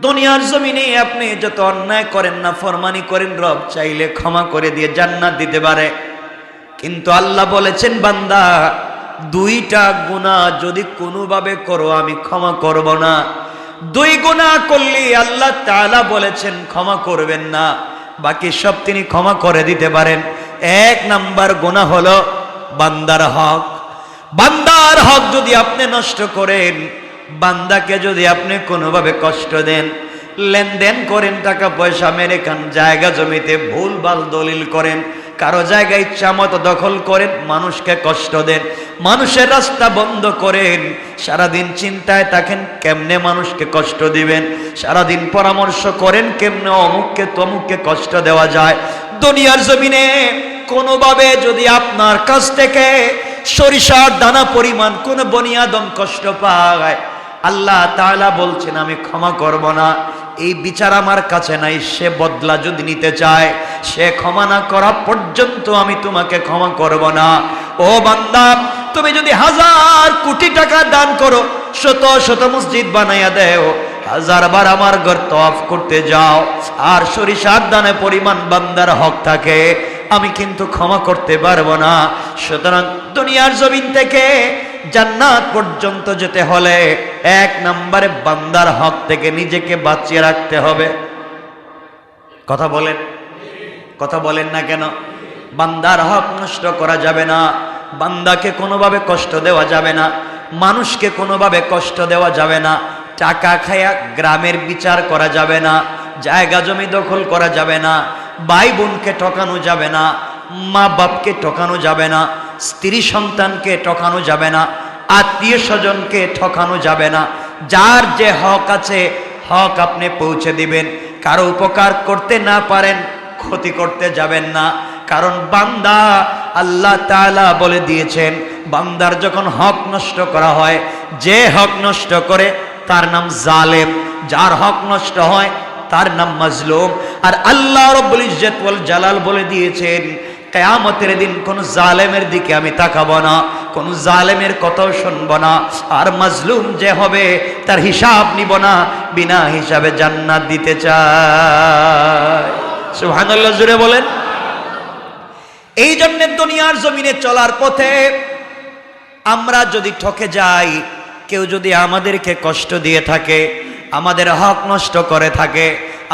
দুনিয়ার জমিনে আপনি যত অন্যায় করেন না, ফরমানি করেন, রব চাইলে ক্ষমা করে দিয়ে জান্নাত দিতে পারে। কিন্তু আল্লাহ বলেছেন, বান্দা, দুইটা গুণা যদি কোনোভাবে করো, আমি ক্ষমা করব না। দুই গুণা করলে আল্লাহ তাআলা বলেছেন, ক্ষমা করবেন না। বাকি সব তিনি ক্ষমা করে দিতে পারেন। এক নাম্বার গুণা হলো বান্দার হক। বান্দার হক যদি আপনি নষ্ট করেন বান্দাকে যদি আপনি কোনোভাবে কষ্ট দেন, লেনদেন করেন টাকা পয়সা মেরে খান, জায়গা জমিতে ভুল ভালো দলিল করেন, কারও জায়গা ইচ্ছা মতো দখল করেন, মানুষকে কষ্ট দেন, মানুষের রাস্তা বন্ধ করেন, সারাদিন চিন্তায় থাকেন, কেমনে মানুষকে কষ্ট দিবেন, সারাদিন পরামর্শ করেন, কেমনে অমুককে তমুককে কষ্ট দেওয়া যায়, দুনিয়ার জমিনে কোনোভাবে যদি আপনার কাছ থেকে সরিষার দানা পরিমাণ কোন বনিয়াদম কষ্ট পায় আল্লাহ তালা বলছেন, আমি ক্ষমা করব না। এই বিচার আমার কাছে নাই। সে বদলা যদি নিতে চায়, সে ক্ষমা না করা পর্যন্ত আমি তোমাকে ক্ষমা করব না। ও বান্দা, তুমি যদি হাজার কোটি টাকা দান করো, শত শত মসজিদ বানাইয়া দেও, হাজার বার আমার ঘর তফ করতে যাও, আর সরিষার দানে পরিমাণ বান্দার হক থাকে, আমি কিন্তু ক্ষমা করতে পারব না। সুতরাং দুনিয়ার জমিন থেকে জান্নাত পর্যন্ত যেতে হলে এক নম্বরে বান্দার হক থেকে নিজেকে বাঁচিয়ে রাখতে হবে। কথা বলেন। কথা বলেন না কেন? বান্দার হক নষ্ট করা যাবে না। বান্দাকে কোনোভাবে কষ্ট দেওয়া যাবে না। মানুষকে কোনোভাবে কষ্ট দেওয়া যাবে না। টাকা খায়া গ্রামের বিচার করা যাবে না। জায়গা জমি দখল করা যাবে না। ভাই বোনকে ঠকানো যাবে না। মা বাপকে ঠকানো যাবে না, স্ত্রী সন্তানকে ঠকানো যাবে না, আত্মীয় স্বজনকে ঠকানো যাবে না। যার যে হক আছে, হক আপনি পৌঁছে দিবেন। কারও উপকার করতে না পারেন, ক্ষতি করতে যাবেন না। কারণ বান্দা আল্লাহ তালা বলে দিয়েছেন, বান্দার যখন হক নষ্ট করা হয়, যে হক নষ্ট করে তার নাম জালেম। যার হক নষ্ট হয়, তার নাম মাজলুম। আর আল্লাহ রব্বুল ইজ্জত জালাল বলে দিয়েছেন কেয়ামতের দিন কোন জালেমের দিকে আমি তাকাবো না, কোন জালেমের কথাও শুনব না, আর মাজলুম যে হবে তার হিসাব নিব না, বিনা হিসাবে জান্নাত দিতে চায় সুবহানাল্লাহ জুড়ে বলেন। এই জন্য দুনিয়ার জমিনে চলার পথে আমরা যদি ঠকে যাই, কেউ যদি আমাদেরকে কষ্ট দিয়ে থাকে, আমাদের হক নষ্ট করে থাকে,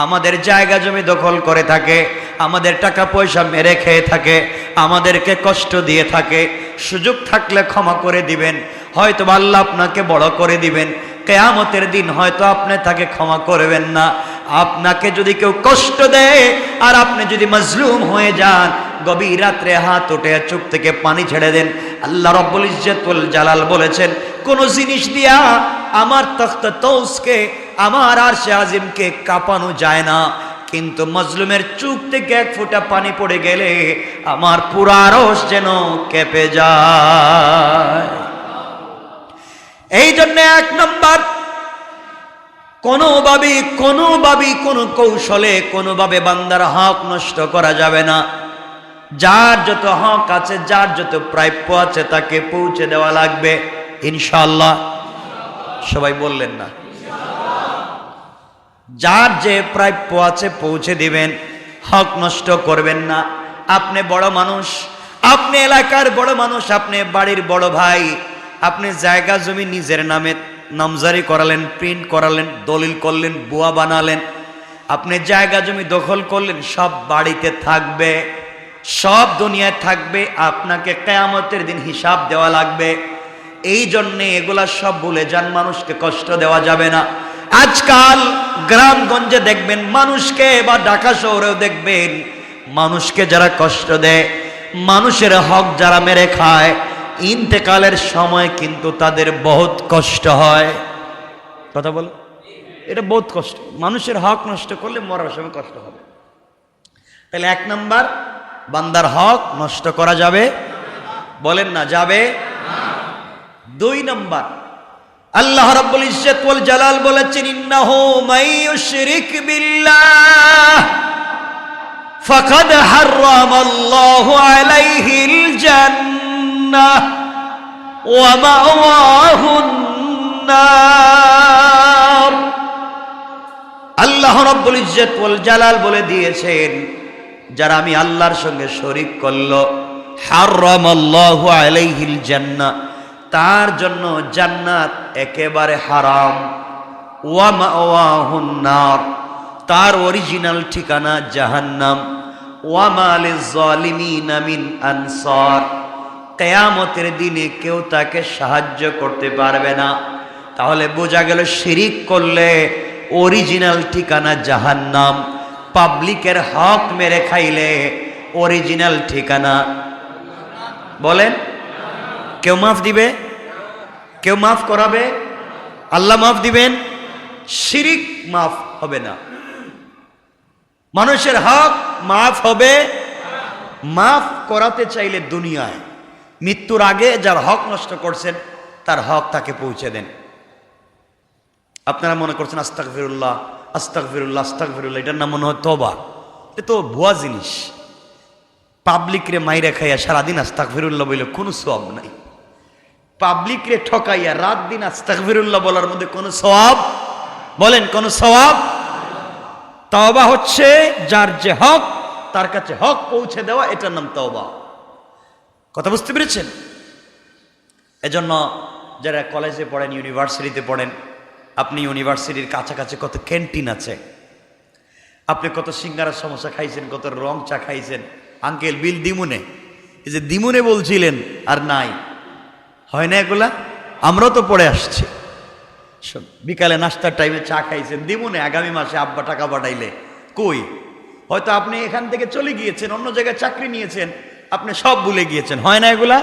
আমাদের জায়গা জমি দখল করে থাকে আমাদের টাকা পয়সা মেরে খেয়ে থাকে, আমাদেরকে কষ্ট দিয়ে থাকে, সুযোগ থাকলে ক্ষমা করে দিবেন হয়তো আল্লাহ আপনাকে বড় করে দিবেন, কেয়ামতের দিন হয়তো আপনি তাকে ক্ষমা করবেন না। আপনাকে যদি কেউ কষ্ট দেয়, আর আপনি যদি মজলুম হয়ে যান, গভীর রাত্রে হাত উঠে চোখ থেকে পানি ছেড়ে দেন। আল্লাহ রব্বুল ইজ্জতুল জালাল বলেছেন, কোন জিনিস দিয়া আমার তখ্ত তৌসকে আমার আর সে আজিমকে কাঁপানো যায় না। কিন্তু মজলুমের চুপ থেকে এক ফোঁটা পানি পড়ে গেলে আমার পুরা রস যেন কেঁপে যায়। এই জন্য এক নম্বর কোনোভাবে কোনোভাবে কোনো কৌশলে কোনোভাবে বান্দার হক নষ্ট করা যাবে না। যার যত হক আছে, যার যত প্রাপ্য আছে, তাকে পৌঁছে দেওয়া লাগবে। ইনশাল্লাহ সবাই বললেন না। যার যে প্রাপ্য আছে পৌঁছে দিবেন। হক নষ্ট করবেন না। আপনি বড় মানুষ, আপনি এলাকার বড় মানুষ, আপনি বাড়ির বড় ভাই, আপনি জায়গা জমি নিজের নামে নামজারি করালেন, প্রিন্ট করালেন, দলিল করলেন, বুয়া বানালেন। আপনি জায়গা জমি দখল করলেন, সব বাড়িতে থাকবে, সব দুনিয়ায় থাকবে, আপনাকে কেয়ামতের দিন হিসাব দেওয়া লাগবে। এই জন্যে এগুলা সব বলে যান, মানুষকে কষ্ট দেওয়া যাবে না। আজকাল গ্রামগঞ্জে দেখবেন মানুষকে বা ঢাকা শহরেও দেখবেন মানুষকে যারা কষ্ট দেয়, মানুষের হক যারা মেরে খায়, ইন্তেকালের সময় কিন্তু তাদের বহুত কষ্ট হয়। কথা বলো? এটা বহুত কষ্ট। মানুষের হক নষ্ট করলে মরার সময় কষ্ট হবে। তাহলে এক নাম্বার, বান্দার হক নষ্ট করা যাবে? বলেন না, যাবে? দুই নাম্বার আল্লাহ রাব্বুল ইজ্জত ওয়াল জালাল বলেছেন, ইন্নাহু মাইয়ুশরিক বিল্লাহ ফাকাদ হারামাল্লাহু আলাইহিল জান্নাহ ওয়া মাওয়াহুন নার। আল্লাহ রব্বুল ইজ্জত ওয়াল জালাল বলে দিয়েছেন, যারা আমি আল্লাহর সঙ্গে শরিক করল, হারামাল্লাহু আলাইহিল জান্নাহ তার জন্য জান্নাত একেবারে হারাম। ওয়া মাওয়াহুন তার অরিজিনাল ঠিকানা জাহান্নাম। ওয়া মালিজ জালিমিন মিন আনসার। কেয়ামতের দিনে কেউ তাকে সাহায্য করতে পারবে না। তাহলে বোঝা গেল শিরিক করলে অরিজিনাল ঠিকানা জাহান্নাম। পাবলিকের হক মেরে খাইলে অরিজিনাল ঠিকানা। বলেন? কেউ মাফ দিবে? কেউ মাফ করাবে? আল্লাহ মাফ দিবেন? শিরিক মাফ হবে না। মানুষের হক মাফ হবে। মাফ করাতে চাইলে দুনিয়ায়। মৃত্যুর আগে যার হক নষ্ট করছেন, তার হক তাকে পৌঁছে দেন। আপনারা মনে করছেন আস্তাক ফিরুল্লাহ আস্তাক ফিরুল্লাহ আস্তাক ফিরুল্লাহ এটার নাম মনে হয় তবা এ তো ভুয়া জিনিস। পাবলিক রে মাইরা খাইয়া সারাদিন আস্তাক ফিরুল্লাহ বলে কোনো সব নাই। পাবলিক রে ঠকাইয়া রাত দিন আস্তাক ফিরুল্লাহ বলার মধ্যে কোনো সওয়াব? বলেন, কোন সওয়াব? তওবা হচ্ছে যার যে হক, তার কাছে হক পৌঁছে দেওয়া, এটার নাম তওবা। কথা বুঝতে পেরেছেন? এজন্য যারা কলেজে পড়েন, ইউনিভার্সিটিতে পড়েন, আপনি ইউনিভার্সিটির কাছাকাছি কত ক্যান্টিন আছে? আপনি কত সিঙ্গারার সমস্যা খাইছেন, কত রং চা খাইছেন, আঙ্কেল বিল দিমুনে? এই যে দিমুনে বলছিলেন, আর নাই। হয় না এগুলা? আমরাও তো পড়ে আসছি। বিকালে নাস্তার টাইমে চা খাইছেন, দিমুনে আগামী মাসে আব্বা টাকা পাঠাইলে। কই? হয়তো আপনি এখান থেকে চলে গিয়েছেন, অন্য জায়গায় চাকরি নিয়েছেন, আপনি সব ভুলে গিয়েছেন। হয় না এগুলা?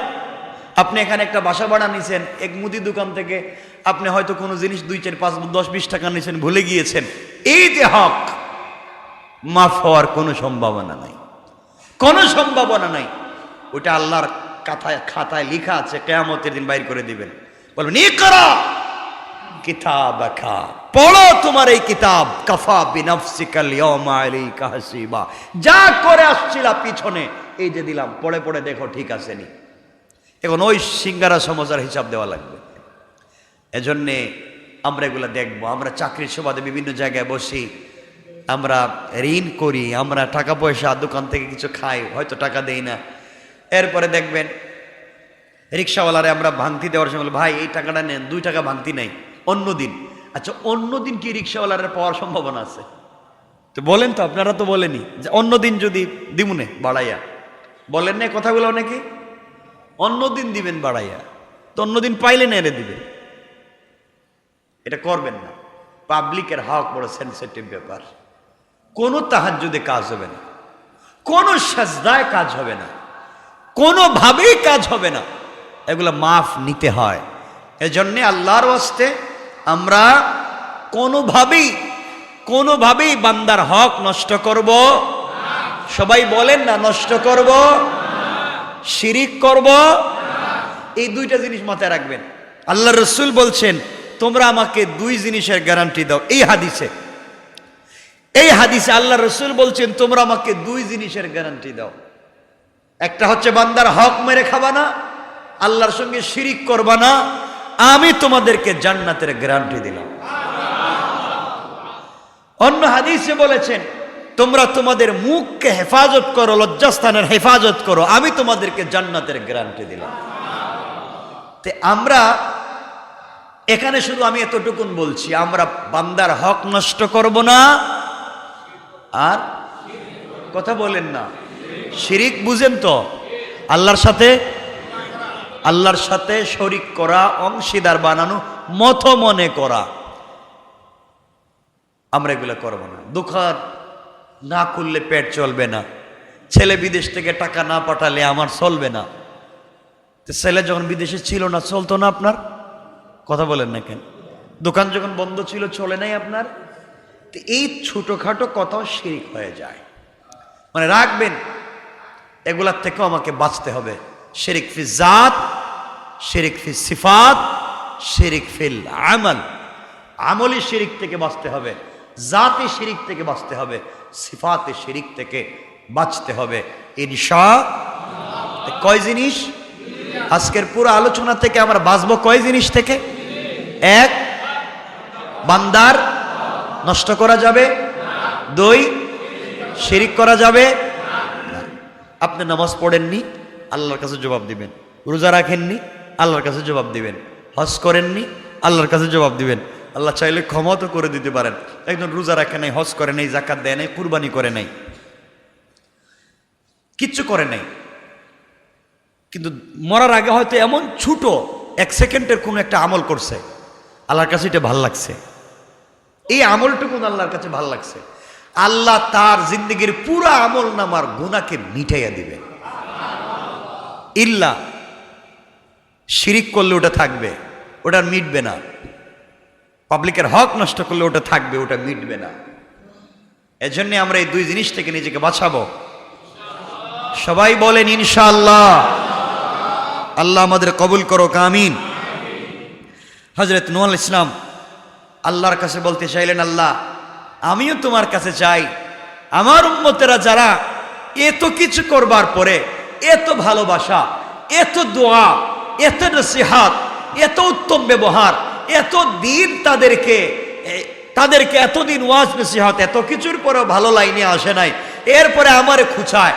আপনি এখানে একটা বাসা ভাড়া নিয়েছেন এক মুদি দোকান থেকে আপনি হয়তো কোনো জিনিস দুই, চার, পাঁচ, দশ, বিশ টাকা নিয়েছেন ভুলে গিয়েছেন। এই যে হক, মাফ হওয়ার কোনো সম্ভাবনা নাই। কোনো সম্ভাবনা নাই। ওটা আল্লাহর কাথায় খাতায় লিখা আছে, কেয়ামতের দিন বাইর করে দিবেন। বলবেন ই করা! কিতাব পড়ো তোমার এই কিতাব, কাফা বিনাফসিকাল হাসিবা। যা করে আসছিলা পিছনে, এই যে দিলাম, পড়ে পড়ে দেখো ঠিক আছে নি এখন ওই সিঙ্গারা সমস্যার হিসাব দেওয়া লাগবে। এজন্যে আমরা এগুলো দেখব। আমরা চাকরির সুবাদে বিভিন্ন জায়গায় বসি, আমরা ঋণ করি, আমরা টাকা পয়সা দোকান থেকে কিছু খাই, হয়তো টাকা দেই না। এরপরে দেখবেন রিক্সাওয়ালারে আমরা ভাঙতি দেওয়ার সময় ভাই, এই টাকাটা নেন, দুই টাকা ভাঙতি নেই, অন্য দিন। আচ্ছা অন্য দিন কি রিক্সাওয়ালারে পাওয়ার সম্ভাবনা আছে? তো বলেন তো, আপনারা তো বলেনি যে অন্য দিন যদি দিমুনে, বাড়াইয়া। বলেন না কথাগুলো অনেকে? অন্য দিন দিবেন বাড়াইয়া। তো অন্য দিন পাইলে না এনে দিবেন। এটা করবেন না। পাবলিকের হক বড় সেন্সিটিভ ব্যাপার। কোনো তাহার যদি কাজ হবে না। কোনো সাজদায় কাজ হবে না। কোনোভাবেই কাজ হবে না। এগুলো মাফ নিতে হয়। এজন্যে আল্লাহর ওয়াস্তে আমরা কোনোভাবেই কোনোভাবেই বান্দার হক নষ্ট করব। সবাই বলেন না, নষ্ট করব। শিরিক করব। এই দুইটা জিনিস মাথায় রাখবেন। আল্লাহ রসুল বলছেন, তোমরা আমাকে দুই জিনিসের গ্যারান্টি দাও, এই হাদিসে। এই হাদিসে আল্লাহ রসুল বলছেন, তোমরা আমাকে দুই জিনিসের গ্যারান্টি দাও। একটা হচ্ছে বান্দার হক মেরে খাবা না, আল্লাহর সঙ্গে শিরিক করবা না, আমি তোমাদেরকে জান্নাতের গ্যারান্টি দিলাম। অন্য হাদিসে বলেছেন, তোমরা তোমাদের মুখকে হেফাজত করো, লজ্জাস্থানের হেফাজত করো, আমি তোমাদেরকে জান্নাতের গ্যারান্টি দিলাম। তে আমরা এখানে শুধু আমি এতটুকুন বলছি, আমরা বান্দার হক নষ্ট করব না, আর কথা বলেন না। শিরিক বুঝেন তো? আল্লাহর সাথে আল্লাহর সাথে শরিক করা, অংশীদার বানানো, মত মনে করা। আমরা এগুলো করব না। দোকান না খুললে পেট চলবে না। ছেলে বিদেশ থেকে টাকা না পাঠালে আমার চলবে না। ছেলে যখন বিদেশে ছিল না, চলতো না আপনার? কথা বলেন না কেন? দোকান যখন বন্ধ ছিল, চলে নাই আপনার? এই ছোটোখাটো কথাও শিরিক হয়ে যায়। মানে রাখবেন। এগুলার থেকেও আমাকে বাঁচতে হবে। শেরিক ফি জাত, শেরিক ফি সিফাত, শেরিক ফিল আমল আমলি শিরিক থেকে বাঁচতে হবে, জাতি শিরিক থেকে বাঁচতে হবে, সিফাতে শিরিক থেকে বাঁচতে হবে। ইনশা কয় জিনিস? আজকের পুরো আলোচনা থেকে আমরা বাঁচব কয় জিনিস থেকে? এক, বান্দার নষ্ট করা যাবে। দুই, শিরিক করা যাবে। আপনি নামাজ পড়েননি, আল্লাহর কাছে জবাব দিবেন। রোজা রাখেননি, আল্লাহর কাছে জবাব দিবেন। হজ করেননি, আল্লাহর কাছে জবাব দিবেন। আল্লাহ চাইলে ক্ষমা তো করে দিতে পারেন। একজন রোজা রাখে নাই, হজ করে নাই জাকাত দেয় নাই, কুরবানি করে নাই। কিচ্ছু করে নাই। কিন্তু মরার আগে হয়তো এমন ছোট এক সেকেন্ডের কোনো একটা আমল করছে। আল্লাহর কাছে এটা ভালো লাগছে। এই আমলটুকু আল্লাহর কাছে ভালো লাগছে। আল্লাহ তার জিন্দগির পুরো আমল নামার গুণাকে মিটাইয়া দিবে। ইল্লা শিরিক করলে ওটা থাকবে, ওটা মিটবে না। পাবলিকের হক নষ্ট করলে ওটা থাকবে, ওটা মিটবে না। এজন্য আমরা এই দুই জিনিস থেকে নিজেকে বাঁচাবো। সবাই বলেন, ইনশাআল্লাহ। আল্লাহ আমাদের কবুল করো কামিন হজরত নুয়াল ইসলাম আল্লাহর কাছে বলতে চাইলেন, আল্লাহ আমিও তোমার কাছে চাই। আমার উম্মতেরা যারা এত কিছু করবার পরে, এত ভালোবাসা, এত দোয়া, এত নসিহাত, এত উত্তম ব্যবহার, এত দিন তাদেরকে তাদেরকে এতদিন ওয়াজ, নসিহাত, এত কিছুর পরেও ভালো লাইনে আসে নাই। এরপরে আমারে খুঁচায়,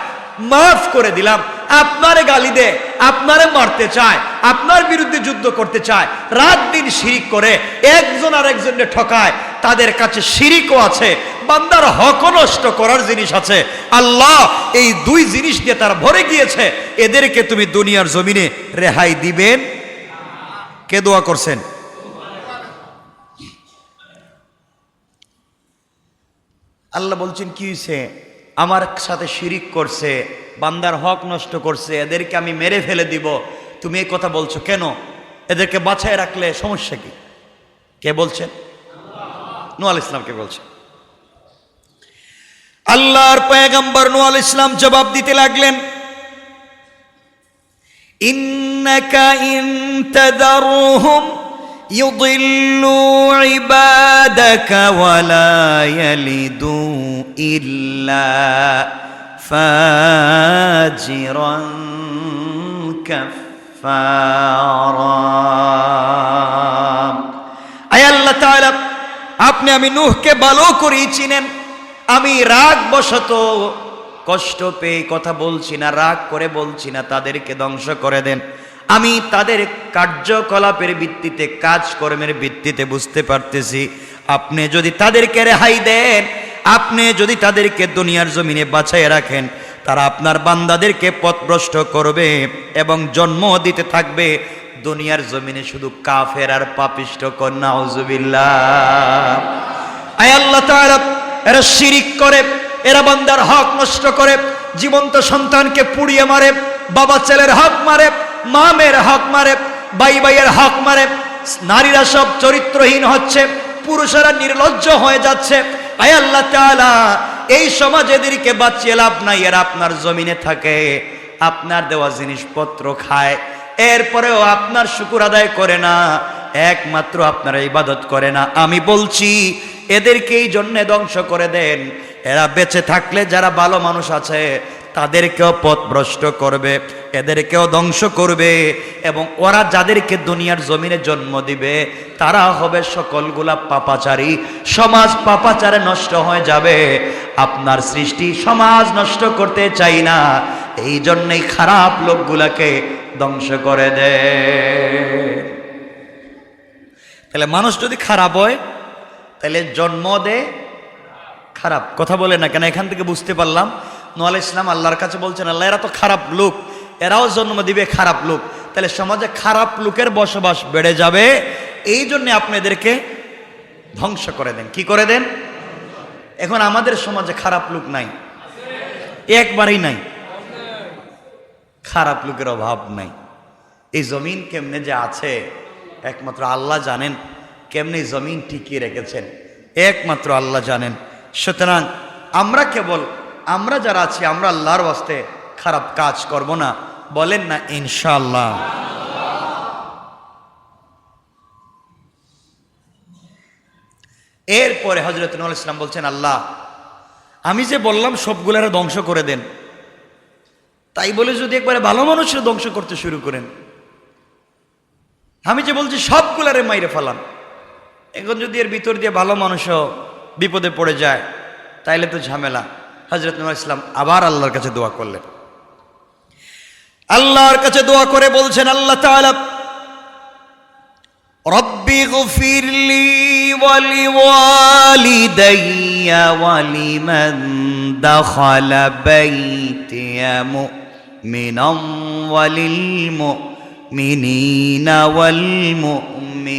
মাফ করে দিলাম। আপনারে গালি দে, আপনারে মারতে চায়, আপনার বিরুদ্ধে যুদ্ধ করতে চায়। রাত দিন শিরিক করে, একজন আর একজনকে ঠকায় তাদের কাছে শিরিকও আছে, বান্দার হক নষ্ট করার জিনিস আছে। আল্লাহ এই দুই জিনিস দিয়ে তার ভরে গিয়েছে। এদেরকে তুমি দুনিয়ার জমিনে রেহাই দিবেন। কে দোয়া করছেন? আল্লাহ বলছেন, কি হয়েছে আমার সাথে শিরিক করছে, বান্দার হক নষ্ট করছে, এদেরকে আমি মেরে ফেলে দিব। তুমি এই কথা বলছো কেন? এদেরকে বাছায় রাখলে সমস্যা কি? কে বলছেন? নোয়াল ইসলামকে বলছে আল্লাহর পয়গম্বর নোয়াল ইসলাম জবাব দিতে লাগলেন ইন্নাকা ইন তাদারুহুম يضلوا عبادك ولا يلدوا إلا فاجرا كفارا আয় আল্লাহ তাআলা আপনি আমি নূহকে ভালো করেই চিনেন। আমি রাগ বশত কষ্ট পেয়ে কথা বলছি না, রাগ করে বলছি না, তাদেরকে ধ্বংস করে দেন। আমি তাদের কার্যকলাপের ভিত্তিতে, কাজকর্মের ভিত্তিতে বুঝতে পারতেছি, আপনি যদি তাদেরকে রেহাই দেন, আপনি যদি তাদেরকে দুনিয়ার জমিনে বাঁচাই রাখেন, তারা আপনার বান্দাদেরকে পথভ্রষ্ট করবে এবং জন্ম দিতে থাকবে। দুনিয়ার জমিনে শুধু কাফের আর পাপিষ্ট কন্যা আল্লাহ এরা শিরিক করে, এরা বান্দার হক নষ্ট করে, জীবন্ত সন্তানকে পুড়িয়ে মারে, বাবা ছেলের হক মারে মা মেয়ের হক মারে, বাই বাইয়ের হক মারে, নারীরা সব চরিত্রহীন হচ্ছে, পুরুষেরা নির্লজ্জ হয়ে যাচ্ছে। আয় আল্লাহ তাআলা, এই সমাজ এদেরকে বাঁচিয়ে লাভ নাই, এরা আপনার জমিনে থাকে, আপনার দেওয়া জিনিসপত্র খায় এরপরেও আপনার শুকুর আদায় করে না, একমাত্র আপনারা ইবাদত করে না। আমি বলছি এদেরকে এই জন্যে ধ্বংস করে দেন। এরা বেঁচে থাকলে যারা ভালো মানুষ আছে, তাদেরকেও পথভ্রষ্ট করবে, এদেরকেও ধ্বংস করবে এবং ওরা যাদেরকে দুনিয়ার জমিনে জন্ম দিবে, তারা হবে সকলগুলা পাপাচারী। সমাজ পাপাচারে নষ্ট হয়ে যাবে। আপনার সৃষ্টি সমাজ নষ্ট করতে চাই না। এই জন্যই খারাপ লোকগুলাকে ধ্বংস করে দে। তাহলে মানুষ যদি খারাপ হয়, তাহলে জন্ম দে খারাপ। কথা বলে না কেন? এখান থেকে বুঝতে পারলাম। নোয়াল ইসলাম আল্লাহর কাছে বলছেন, আল্লাহ, এরা তো খারাপ লোক। এরাও জন্ম দিবে খারাপ লোক। তাহলে সমাজে খারাপ লোকের বসবাস বেড়ে যাবে। এই জন্য আপনি এদেরকে ধ্বংস করে দেন। কি করে দেন? এখন আমাদের সমাজে খারাপ লোক নাই। একবারই নাই। খারাপ লোকের অভাব নাই। এই জমিন কেমনে যে আছে, একমাত্র আল্লাহ জানেন, কেমনে জমিন টিকিয়ে রেখেছেন, একমাত্র আল্লাহ জানেন। সুতরাং আমরা কেবল, আমরা যারা আছি, আমরা আল্লাহর বাস্তে খারাপ কাজ করব না। বলেন না ইনশাল্লাহ এরপরে হজরত ইসলাম বলছেন, আল্লাহ, আমি যে বললাম সবগুলারা ধ্বংস করে দেন। তাই বলে যদি একবারে ভালো মানুষের ধ্বংস করতে শুরু করেন। আমি যে বলছি সবগুলারে মাইরে ফেলান। এখন যদি এর ভিতর দিয়ে ভালো মানুষও বিপদে পড়ে যায়, তাইলে তো ঝামেলা। হজরত নুয়া ইসলাম আবার আল্লাহর কাছে দোয়া করলেন। আল্লাহর কাছে দোয়া করে বলছেন, আল্লাহ তাআলা, রব্বি গফিরলি ওয়ালি ওয়ালিদাইয়া ওয়ালিমান দাখালা বাইতিয়া بيتي مؤمنا وللمؤمنين والمؤمنات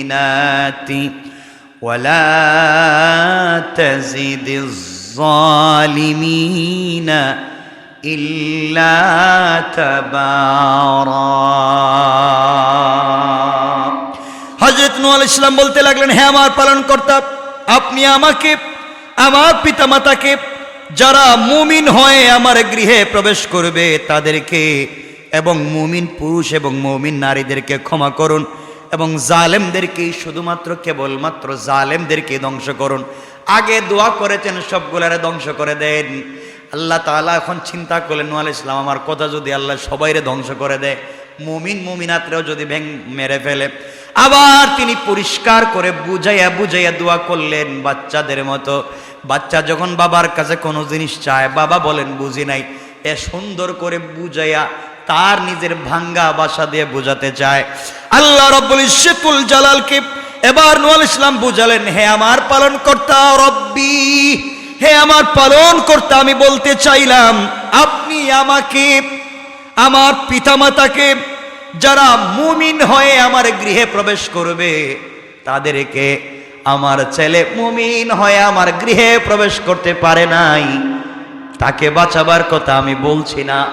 ولا تزد الظالمين إلا تبارا হজরত নুয়াল ইসলাম বলতে লাগলেন হ্যাঁ আমার পালন কর্তা আপনি আমাকে আমার পিতামাতাকে যারা মুমিন হয়ে আমার গৃহে প্রবেশ করবে তাদেরকে এবং মুমিন পুরুষ এবং মুমিন নারীদেরকে ক্ষমা করুন এবং জালেমদেরকে শুধুমাত্র কেবলমাত্র জালেমদেরকে ধ্বংস করুন। আগে দোয়া করেছেন, সবগুলারে ধ্বংস করে দেন। আল্লাহ তাআলা এখন চিন্তা করলেন নুয়াল ইসলাম আমার কথা যদি আল্লাহ সবাইরে ধ্বংস করে দেয়, মুমিন, মুমিনাতরেও যদি ভেঙ মেরে ফেলে। আবার তিনি পরিষ্কার করে বুঝাইয়া বুঝাইয়া দোয়া করলেন বাচ্চাদের মতো। বাচ্চা যখন বাবার কাছে কোনো জিনিস চায়, বাবা বলেন, বুঝি নাই। এ সুন্দর করে বুঝাইয়া তার নিজের ভাঙ্গা বাসা দিয়ে বোঝাতে চায়। আল্লাহ রব্বুল ইজ্জতুল জালালকে এবার নুয়াল ইসলাম বুঝালেন, হে আমার পালন কর্তা রব্বি, হে আমার পালন কর্তা আমি বলতে চাইলাম, আপনি আমাকে, আমার পিতামাতাকে যারা মুমিন হয়ে আমার গৃহে প্রবেশ করবে, তাদেরকে আমার ছেলে মুমিন হয়ে আমার গৃহে প্রবেশ করতে পারে নাই। তাকে বাঁচাবার কথা আমি বলছি না।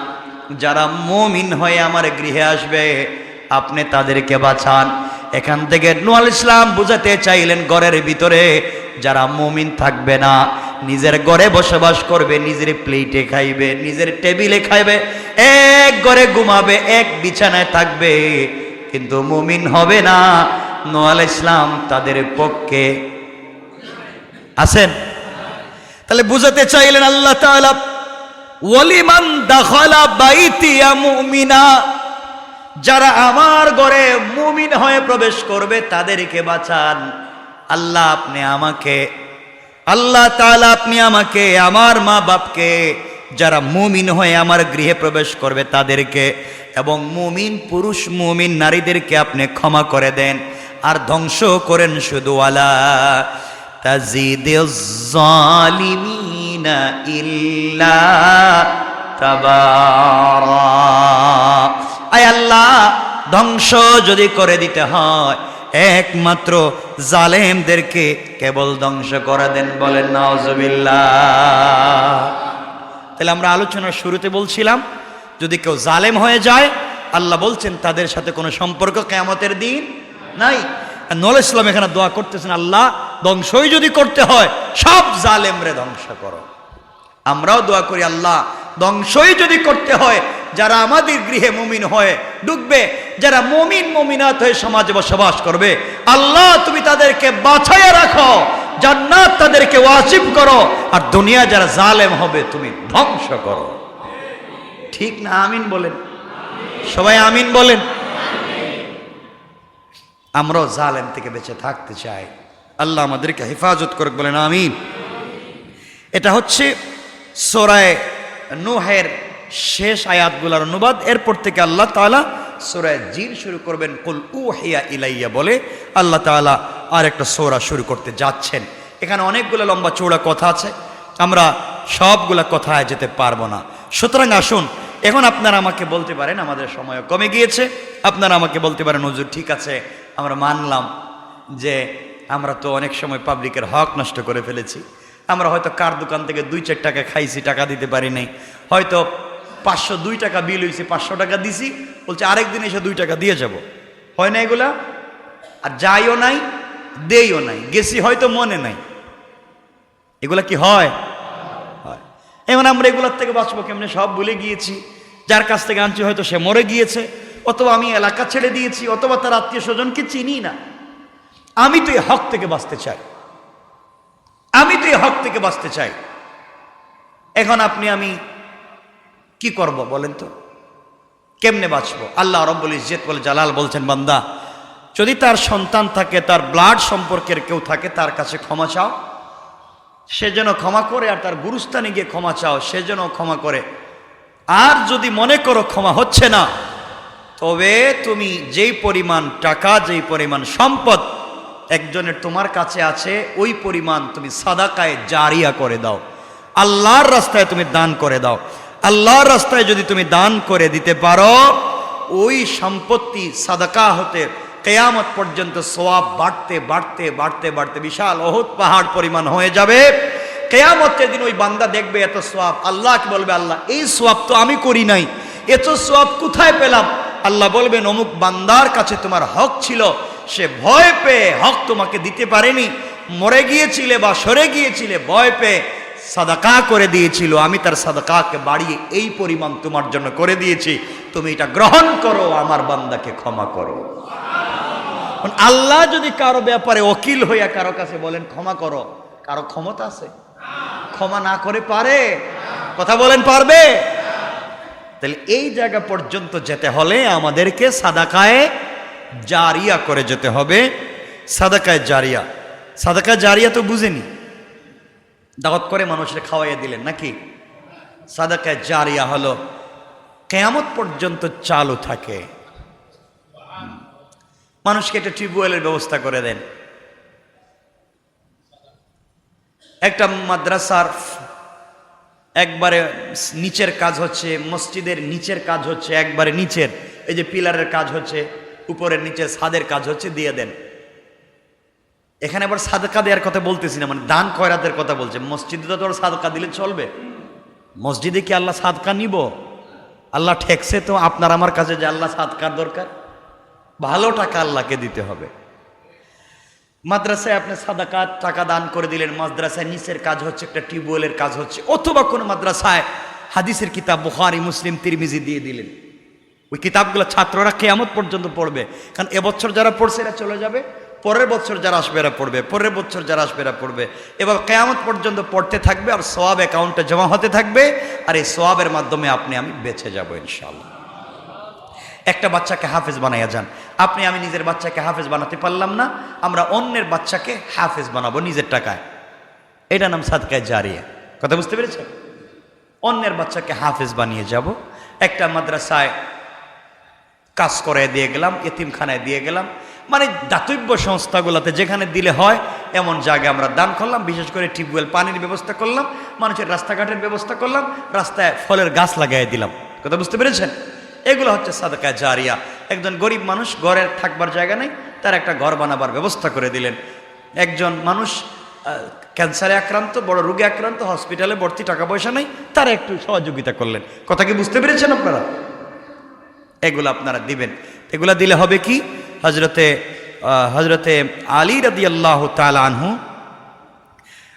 যারা মুমিন হয়ে আমার গৃহে আসবে, আপনি তাদেরকে বাঁচান। এখান থেকে নুয়াল ইসলাম বুঝাতে চাইলেন ঘরের ভিতরে, যারা মুমিন থাকবে না। নিজের ঘরে বসবাস করবে, নিজের প্লেটে খাইবে, নিজের টেবিলে খাইবে, এক ঘরে ঘুমাবে, এক বিছানায় থাকবে। কিন্তু মুমিন হবে না। নোয়াল ইসলাম তাদের পক্ষে আছেন? তাহলে বুঝাতে চাইলেন আল্লাহ তাআলা ওয়ালিমান দাখালা বাইতিয়া মুমিনা যারা আমার ঘরে মুমিন হয়ে প্রবেশ করবে, তাদেরকে বাঁচান। আল্লাহ আপনি আমাকে আল্লাহ তাআলা আপনি আমাকে, আমার মা বাপকে, যারা মুমিন হয়ে আমার গৃহে প্রবেশ করবে তাদেরকে এবং মুমিন পুরুষ, মুমিন নারীদেরকে আপনি ক্ষমা করে দেন আর ধ্বংস করেন শুধু আলা আল্লাহ, ধ্বংস যদি করে দিতে হয় একমাত্র জালেমদেরকে কেবল ধ্বংস করে দেন বলেন নজবিল্লা তাহলে আমরা আলোচনার শুরুতে বলছিলাম, যদি কেউ জালেম হয়ে যায়, আল্লাহ বলছেন, তাদের সাথে কোনো সম্পর্ক কেমতের দিন নাই। নল ইসলাম এখানে দোয়া করতেছেন, আল্লাহ, ধ্বংসই যদি করতে হয়, সব জালেমরে ধ্বংস করো। আমরাও দোয়া করি, আল্লাহ, ধ্বংসই যদি করতে হয় যারা আমাদের গৃহে মুমিন হয়ে ঢুকবে যারা মুমিন মুমিনাত হয়ে সমাজে বসবাস করবে, আল্লাহ তুমি তাদেরকে বাছাইয়া রাখো, জান্নাত তাদেরকে ওয়াজিব করো, আর দুনিয়া যারা জালেম হবে তুমি ধ্বংস করো। ঠিক না, আমিন বলেন? সবাই আমিন বলেন? আমরাও জালেম থেকে বেঁচে থাকতে চাই। আল্লাহ আমাদেরকে হেফাজত করে বলেন আমিন। এটা হচ্ছে সোরায় নুহের শেষ আয়াতগুলার অনুবাদ। এরপর থেকে আল্লাহ তাআলা সোরায় জিন শুরু করবেন। কুল উহিয়া ইলাইয়া বলে আল্লাহ তাআলা আর একটা সোরা শুরু করতে যাচ্ছেন। এখানে অনেকগুলো লম্বা চৌড়া কথা আছে। আমরা সবগুলা কথায় যেতে পারব না। সুতরাং আসুন, এখন আপনারা আমাকে বলতে পারেন, আমাদের সময় কমে গিয়েছে। আপনারা আমাকে বলতে পারেন, হুজুর, ঠিক আছে, আমরা মানলাম যে আমরা তো অনেক সময় পাবলিকের হক নষ্ট করে ফেলেছি। আমরা হয়তো কার দোকান থেকে দুই চার টাকা খাইছি, টাকা দিতে পারি নাই। হয়তো পাঁচশো দুই টাকা বিল হয়েছে পাঁচশো টাকা দিছি, বলছে আরেকদিন এসে দুই টাকা দিয়ে যাব। হয় না এগুলা? আর যাইও নাই, দেইও নাই, গেছি হয়তো মনে নাই। এগুলা কি হয়? হয়। এখন আমরা এগুলার থেকে বাঁচবো কেমনে? সব ভুলে গিয়েছি। যার কাছ থেকে আনছি হয়তো সে মরে গিয়েছে, অথবা আমি এলাকা ছেড়ে দিয়েছি, অথবা তার আত্মীয় স্বজনকে চিনি না। আমি তো এই হক থেকে বাঁচতে চাই। আমি তো এই হক থেকে বাঁচতে চাই। এখন আপনি আমি কি করব বলেন তো? কেমনে বাঁচবো? আল্লাহ রব্বুল ইজ্জত বলে জালাল বলছেন, বান্দা, যদি তার সন্তান থাকে, তার ব্লাড সম্পর্কের কেউ থাকে, তার কাছে ক্ষমা চাও। সে যেন ক্ষমা করে আর তার গুরুস্থানে গিয়ে ক্ষমা চাও, সে যেন ক্ষমা করে। আর যদি মনে করো ক্ষমা হচ্ছে না, তবে তুমি যেই পরিমাণ টাকা, যেই পরিমাণ সম্পদ একজনের তোমার কাছে আছে, ওই পরিমাণ তুমি সাদাকায় জারিয়া করে দাও। আল্লাহর রাস্তায় তুমি দান করে দাও। আল্লাহর রাস্তায় যদি তুমি দান করে দিতে পারো, ওই সম্পত্তি সাদাকা হতে কেয়ামত পর্যন্ত সোয়াব বাড়তে বাড়তে বাড়তে বাড়তে বিশাল অহুত পাহাড় পরিমাণ হয়ে যাবে। কেয়ামতের দিন ওই বান্দা দেখবে এত সোয়াব আল্লাহকে বলবে, আল্লাহ, এই সোয়াব তো আমি করি নাই। এত সোয়াব কোথায় পেলাম? আল্লাহ বলবেন, অমুক বান্দার কাছে তোমার হক ছিল। সে ভয় পেয়ে হক তোমাকে দিতে পারেনি। মরে গিয়েছিলে বা সরে গিয়েছিলে, ভয় পেয়ে সাদাকা করে দিয়েছিল, আমি তার সাদাকাকে বাড়িয়ে এই পরিমাণ তোমার জন্য করে দিয়েছি। তুমি এটা গ্রহণ করো, আমার বান্দাকে ক্ষমা করো। আল্লাহ যদি কারও ব্যাপারে ওকিল হইয়া কারও কাছে বলেন, ক্ষমা করো, কারও ক্ষমতা আছে? ক্ষমা না করে পারে? কথা বলেন, পারবে? তাহলে এই জায়গা পর্যন্ত যেতে হলে আমাদেরকে সাদাকায় জারিয়া করে যেতে হবে। সাদাকায় জারিয়া। সাদাকায় জারিয়া তো বুঝেনি। দাওয়াত করে মানুষের খাওয়াইয়া দিলেন, নাকি? সাদাকায় জারিয়া হলো, কেয়ামত পর্যন্ত চালু থাকে। মানুষকে একটা টিউবওয়েলের ব্যবস্থা করে দেন। একটা মাদ্রাসার একবারে নিচের কাজ হচ্ছে, মসজিদের নিচের কাজ হচ্ছে, একবারে নিচের, এই যে পিলারের কাজ হচ্ছে, উপরের নিচে ছাদের কাজ হচ্ছে, দিয়ে দেন। এখানে আবার সাদকা দেওয়ার কথা বলতেছি না মানে দান কয়রাতের কথা বলছে। মসজিদে তো তোর সাদকা দিলে চলবে। মসজিদে কি আল্লাহ সাদকা নিব? আল্লাহ ঠেকছে তো, আপনার আমার কাছে যে আল্লাহ সাদকার দরকার। ভালো টাকা আল্লাহকে দিতে হবে। মাদ্রাসায় আপনি সাদাকা টাকা দান করে দিলেন, মাদ্রাসায় নিচের কাজ হচ্ছে একটা টিউবওয়েলের কাজ হচ্ছে। অথবা কোনো মাদ্রাসায় হাদিসের কিতাব, বুখারি, মুসলিম, তিরমিজি দিয়ে দিলেন। ওই কিতাবগুলো ছাত্ররা কেয়ামত পর্যন্ত পড়বে। কারণ এবছর যারা পড়ছে, এরা চলে যাবে। পরের বছর যারা আসবে এরা পড়বে, পরের বছর যারা আসবে এরা পড়বে। এবার কেয়ামত পর্যন্ত পড়তে থাকবে আর সোয়াব অ্যাকাউন্টে জমা হতে থাকবে আর এই সোয়াবের মাধ্যমে আপনি আমি বেঁচে যাব ইনশাল্লাহ একটা বাচ্চাকে হাফেজ বানাইয়া যান। আপনি আমি নিজের বাচ্চাকে হাফেজ বানাতে পারলাম না, আমরা অন্যের বাচ্চাকে হাফেজ বানাবো নিজের টাকায়। এটা নাম সাদকায় জারিয়া। কথা বুঝতে পেরেছেন? অন্যের বাচ্চাকে হাফেজ বানিয়ে যাব। একটা মাদ্রাসায় কাজ করে দিয়ে গেলাম, এতিমখানায় দিয়ে গেলাম। মানে দাতব্য সংস্থাগুলোতে যেখানে দিলে হয়, এমন জায়গায় আমরা দান করলাম, বিশেষ করে টিউবওয়েল পানির ব্যবস্থা করলাম, মানুষের রাস্তাঘাটের ব্যবস্থা করলাম, রাস্তায় ফলের গাছ লাগাই দিলাম। কথা বুঝতে পেরেছেন? এগুলো হচ্ছে সাদাকা জারিয়া। একজন গরিব মানুষ ঘরের থাকবার জায়গা নেই, তার একটা ঘর বানাবার ব্যবস্থা করে দিলেন। একজন মানুষ ক্যান্সারে আক্রান্ত, বড় রোগে আক্রান্ত, হসপিটালে ভর্তি, টাকা পয়সা নেই, তারা একটু সহযোগিতা করলেন। কথা কি বুঝতে পেরেছেন আপনারা? এগুলো আপনারা দিবেন। এগুলা দিলে হবে কি? হজরতে হজরতে আলী রাদি আল্লাহ আনহু,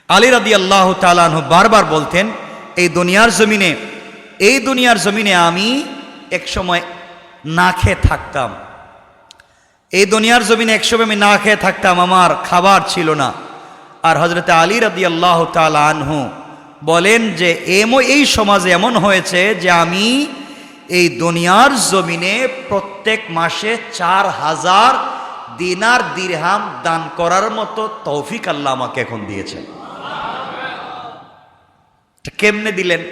আলী রাদি আল্লাহ আনহু বারবার বলতেন, এই দুনিয়ার জমিনে, এই দুনিয়ার জমিনে আমি এক সময় না খেয়ে থাকতাম। এই দুনিয়ার জমিনে একসময় আমি না খেয়ে থাকতাম, আমার খাবার ছিল না। আর হজরতে আলী রাদি আল্লাহ আনহু বলেন যে, এমো, এই সমাজে এমন হয়েছে যে আমি এই দুনিয়ার জমিনে প্রত্যেক মাসে চার হাজার দিনার দিরহাম দান করার মতো তৌফিক আল্লাহ আমাকে এখন দিয়েছেন। কেমনে দিলেন?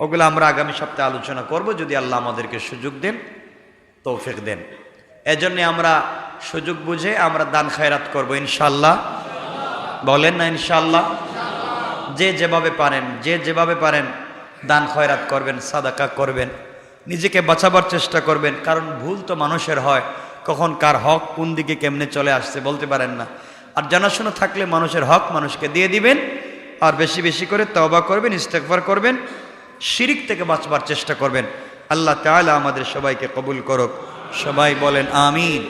ওগুলো আমরা আগামী সপ্তাহে আলোচনা করব, যদি আল্লাহ আমাদেরকে সুযোগ দেন, তৌফিক দেন। এজন্য আমরা সুযোগ বুঝে আমরা দান খায়রাত করব ইনশাল্লাহ বলেন না ইনশাল্লাহ যে যেভাবে পারেন, যে যেভাবে পারেন, দান খয়রাত করবেন, সাদাকা করবেন। নিজেকে বাঁচাবার চেষ্টা করবেন, কারণ ভুল তো মানুষের হয়। কখন কার হক কোন দিকে কেমনে চলে আসছে বলতে পারেন না। আর জানাশোনা থাকলে মানুষের হক মানুষকে দিয়ে দিবেন, আর বেশি বেশি করে তবা করবেন ইস্তেকবার করবেন, শিরিক থেকে বাঁচবার চেষ্টা করবেন। আল্লাহ তালা আমাদের সবাইকে কবুল করুক। সবাই বলেন, আমিন।